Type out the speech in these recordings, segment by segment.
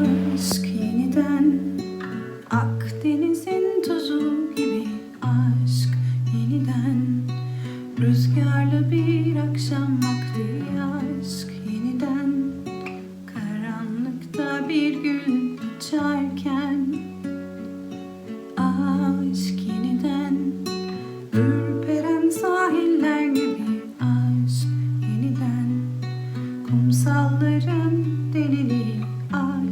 Aşk yeniden. Akdeniz'in tozu gibi aşk yeniden. Rüzgarlı bir akşam vakti aşk yeniden. Karanlıkta bir gül açarken Aşk yeniden. Ürperen sahiller gibi aşk yeniden. Kumsalların deliliği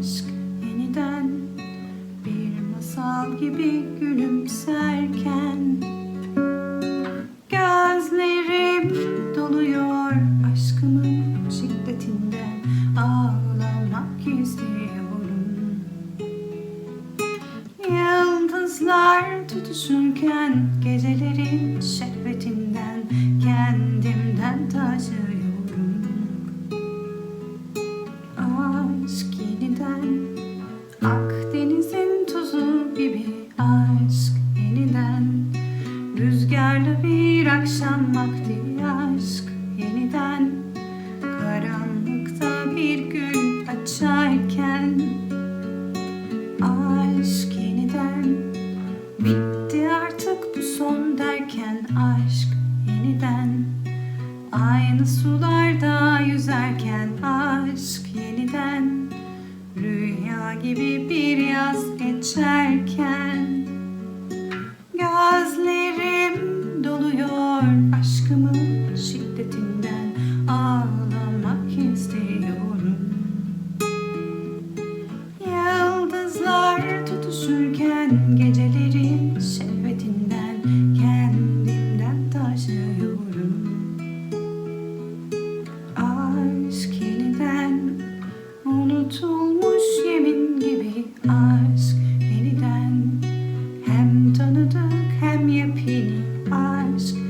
aşk yeniden. Bir masal gibi gülümserken Gözlerim doluyor aşkımın şiddetinden Ağlamak istiyorum Yıldızlar tutuşurken Gecelerin şehvetinden Rüzgarlı bir akşam vakti aşk yeniden Karanlıkta bir gün açarken Aşk yeniden Bitti artık bu son derken aşk yeniden. Aynı sularda yüzerken aşk yeniden. Rüya gibi bir yaz geçerken uyurken gecelerim şehvetinden kendimden taşıyorum. Aşk yeniden unutulmuş yemin gibi aşk yeniden. Hem tanıdık hem yepyeni aşk.